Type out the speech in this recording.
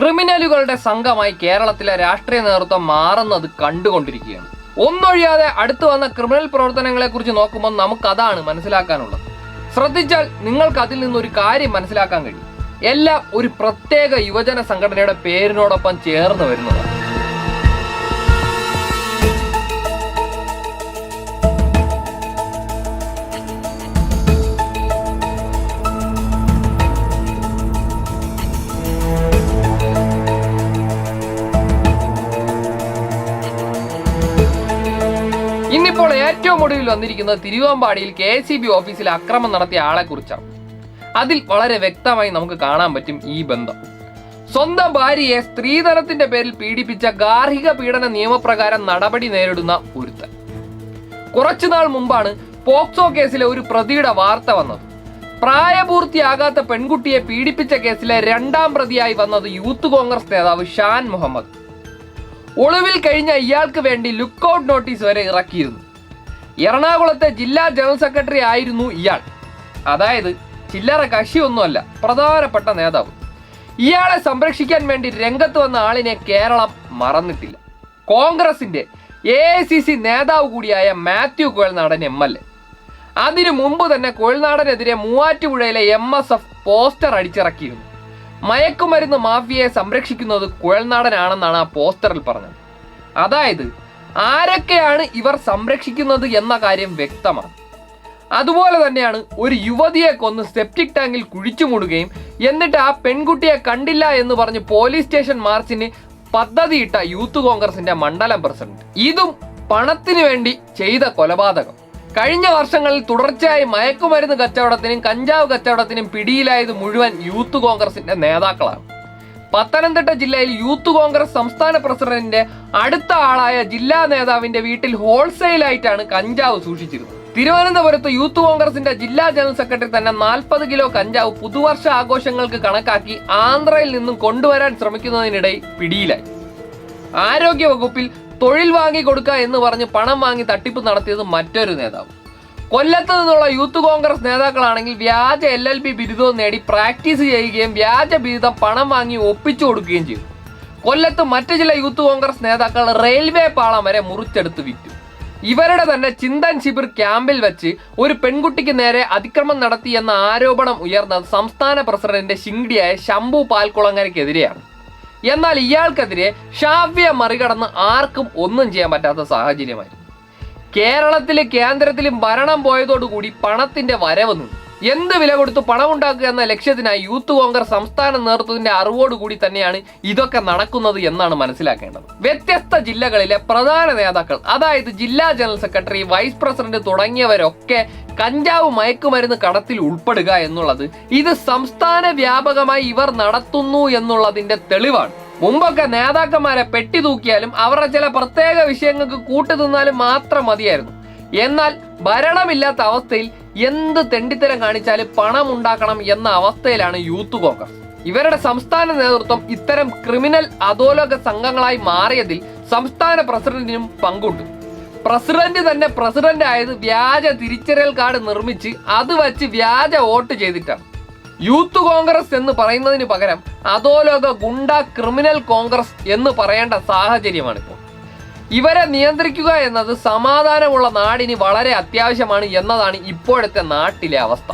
ക്രിമിനലുകളുടെ സംഘമായി കേരളത്തിലെ രാഷ്ട്രീയ നേതൃത്വം മാറുന്നത് കണ്ടുകൊണ്ടിരിക്കുകയാണ്. ഒന്നൊഴിയാതെ അടുത്തു വന്ന ക്രിമിനൽ പ്രവർത്തനങ്ങളെ കുറിച്ച് നോക്കുമ്പോൾ നമുക്കതാണ് മനസ്സിലാക്കാനുള്ളത്. ശ്രദ്ധിച്ചാൽ നിങ്ങൾക്ക് അതിൽ നിന്നൊരു കാര്യം മനസ്സിലാക്കാൻ കഴിയും. എല്ലാം ഒരു പ്രത്യേക യുവജന സംഘടനയുടെ പേരിനോടൊപ്പം ചേർന്ന് വരുന്നതാണ്. ഇന്നിപ്പോൾ ഏറ്റവും ഒടുവിൽ വന്നിരിക്കുന്നത് തിരുവമ്പാടിയിൽ കെ എസ് ബി ഓഫീസിൽ അക്രമം നടത്തിയ ആളെ കുറിച്ചാണ് അതിൽ വളരെ വ്യക്തമായി നമുക്ക് കാണാൻ പറ്റും ഈ ബന്ധം. സ്വന്തം ഭാര്യയെ സ്ത്രീധനത്തിന്റെ പേരിൽ പീഡിപ്പിച്ച ഗാർഹിക പീഡന നിയമപ്രകാരം നടപടി നേരിടുന്ന ഒരുത്തൻ. കുറച്ചുനാൾ മുമ്പാണ് പോക്സോ കേസിലെ ഒരു പ്രതിയുടെ വാർത്ത വന്നത്. പ്രായപൂർത്തിയാകാത്ത പെൺകുട്ടിയെ പീഡിപ്പിച്ച കേസിലെ രണ്ടാം പ്രതിയായി വന്നത് യൂത്ത് കോൺഗ്രസ് നേതാവ് ഷാൻ മുഹമ്മദ്. ഒളിവിൽ കഴിഞ്ഞ ഇയാൾക്ക് വേണ്ടി ലുക്കൌട്ട് നോട്ടീസ് വരെ ഇറക്കിയിരുന്നു. എറണാകുളത്തെ ജില്ലാ ജനറൽ സെക്രട്ടറി ആയിരുന്നു ഇയാൾ. അതായത് ചില്ലറ കക്ഷിയൊന്നുമല്ല പ്രധാനപ്പെട്ട നേതാവ്. ഇയാളെ സംരക്ഷിക്കാൻ വേണ്ടി രംഗത്ത് വന്ന ആളിനെ കേരളം മറന്നിട്ടില്ല. കോൺഗ്രസിന്റെ എ സി സി നേതാവ് കൂടിയായ Mathew Kuzhalnadan M L A. അതിനു മുമ്പ് തന്നെ കോയൽനാടനെതിരെ മൂവാറ്റുപുഴയിലെ എം എസ് എഫ് പോസ്റ്റർ അടിച്ചിറക്കിയിരുന്നു. മയക്കുമരുന്ന് മാഫിയയെ സംരക്ഷിക്കുന്നത് കുഴൽനാടനാണെന്നാണ് ആ പോസ്റ്ററിൽ പറഞ്ഞത്. അതായത് ആരൊക്കെയാണ് ഇവർ സംരക്ഷിക്കുന്നത് എന്ന കാര്യം വ്യക്തമാണ്. അതുപോലെ തന്നെയാണ് ഒരു യുവതിയെ കൊന്ന് സെപ്റ്റിക് ടാങ്കിൽ കുഴിച്ചു മൂടുകയും എന്നിട്ട് ആ പെൺകുട്ടിയെ കണ്ടില്ല എന്ന് പറഞ്ഞ് പോലീസ് സ്റ്റേഷൻ മാർച്ചിന് പദ്ധതിയിട്ട യൂത്ത് കോൺഗ്രസിന്റെ മണ്ഡലം പ്രസിഡന്റ്. ഇതും പണത്തിന് വേണ്ടി ചെയ്ത കൊലപാതകം. കഴിഞ്ഞ വർഷങ്ങളിൽ തുടർച്ചയായി മയക്കുമരുന്ന് കച്ചവടത്തിനും കഞ്ചാവ് കച്ചവടത്തിനും പിടിയിലായത് മുഴുവൻ യൂത്ത് കോൺഗ്രസിന്റെ നേതാക്കളാണ്. പത്തനംതിട്ട ജില്ലയിൽ യൂത്ത് കോൺഗ്രസ് സംസ്ഥാന പ്രസിഡന്റിന്റെ അടുത്ത ആളായ ജില്ലാ നേതാവിന്റെ വീട്ടിൽ ഹോൾസെയിലായിട്ടാണ് കഞ്ചാവ് സൂക്ഷിച്ചിരുന്നത്. തിരുവനന്തപുരത്ത് യൂത്ത് കോൺഗ്രസിന്റെ ജില്ലാ ജനറൽ സെക്രട്ടറി തന്നെ നാൽപ്പത് കിലോ കഞ്ചാവ് പുതുവർഷ ആഘോഷങ്ങൾക്ക് കണക്കാക്കി ആന്ധ്രയിൽ നിന്നും കൊണ്ടുവരാൻ ശ്രമിക്കുന്നതിനിടെ പിടിയിലായി. ആരോഗ്യ വകുപ്പിൽ തൊഴിൽ വാങ്ങി കൊടുക്കുക എന്ന് പറഞ്ഞ് പണം വാങ്ങി തട്ടിപ്പ് നടത്തിയത് മറ്റൊരു നേതാവ്. കൊല്ലത്ത് നിന്നുള്ള യൂത്ത് കോൺഗ്രസ് നേതാക്കളാണെങ്കിൽ വ്യാജ എൽ എൽ ബി ബിരുദവും നേടി പ്രാക്ടീസ് ചെയ്യുകയും വ്യാജ ബിരുദം പണം വാങ്ങി ഒപ്പിച്ചു കൊടുക്കുകയും ചെയ്തു. കൊല്ലത്ത് മറ്റു ചില യൂത്ത് കോൺഗ്രസ് നേതാക്കൾ റെയിൽവേ പാളം വരെ മുറിച്ചെടുത്ത് വിറ്റു. ഇവരുടെ തന്നെ ചിന്തൻ ശിബിർ ക്യാമ്പിൽ വെച്ച് ഒരു പെൺകുട്ടിക്ക് നേരെ അതിക്രമം നടത്തി എന്ന ആരോപണം ഉയർന്നത് സംസ്ഥാന പ്രസിഡന്റിന്റെ ശിങ്കിടിയായ ശംഭു പാൽക്കുളങ്ങരയ്ക്കെതിരെയാണ്. എന്നാൽ ഇയാൾക്കെതിരെ ഷാവ്യ മറികടന്ന് ആർക്കും ഒന്നും ചെയ്യാൻ പറ്റാത്ത സാഹചര്യമായിരുന്നു. കേരളത്തിലെ കേന്ദ്രത്തിലും ഭരണം പോയതോടുകൂടി പണത്തിന്റെ വരവ് നിന്നു. എന്ത് വില കൊടുത്ത് പണമുണ്ടാക്കുക എന്ന ലക്ഷ്യത്തിനായി യൂത്ത് കോൺഗ്രസ് സംസ്ഥാന നേതൃത്വത്തിന്റെ അറിവോടുകൂടി തന്നെയാണ് ഇതൊക്കെ നടക്കുന്നത് എന്നാണ് മനസ്സിലാക്കേണ്ടത്. വ്യത്യസ്ത ജില്ലകളിലെ പ്രധാന നേതാക്കൾ അതായത് ജില്ലാ ജനറൽ സെക്രട്ടറി വൈസ് പ്രസിഡന്റ് തുടങ്ങിയവരൊക്കെ കഞ്ചാവ് മയക്കുമരുന്ന് കടത്തിൽ ഉൾപ്പെടുക എന്നുള്ളത് ഇത് സംസ്ഥാന വ്യാപകമായി ഇവർ നടത്തുന്നു എന്നുള്ളതിന്റെ തെളിവാണ്. മുമ്പൊക്കെ നേതാക്കന്മാരെ പെട്ടി തൂക്കിയാലും അവരുടെ ചില പ്രത്യേക വിഷയങ്ങൾക്ക് കൂട്ടു തിന്നാലും മാത്രം മതിയായിരുന്നു. എന്നാൽ ഭരണമില്ലാത്ത അവസ്ഥയിൽ എന്ത് തെണ്ടിത്തരം കാണിച്ചാലും പണം ഉണ്ടാക്കണം എന്ന അവസ്ഥയിലാണ് യൂത്ത് കോൺഗ്രസ്. ഇവരുടെ സംസ്ഥാന നേതൃത്വം ഇത്തരം ക്രിമിനൽ അധോലോക സംഘങ്ങളായി മാറിയതിൽ സംസ്ഥാന പ്രസിഡന്റിനും പങ്കുണ്ട്. പ്രസിഡന്റ് തന്നെ പ്രസിഡന്റ് ആയത് വ്യാജ തിരിച്ചറിയൽ കാർഡ് നിർമ്മിച്ച് അത് വച്ച് വ്യാജ വോട്ട് ചെയ്തിട്ടാണ്. യൂത്ത് കോൺഗ്രസ് എന്ന് പറയുന്നതിന് പകരം അധോലോക ഗുണ്ട ക്രിമിനൽ കോൺഗ്രസ് എന്ന് പറയേണ്ട സാഹചര്യമാണ് ഇപ്പോൾ ഇവരെ നിയന്ത്രിക്കുക എന്നത് സമാധാനമുള്ള നാടിന് വളരെ അത്യാവശ്യമാണ് എന്നതാണ് ഇപ്പോഴത്തെ നാട്ടിലെ അവസ്ഥ.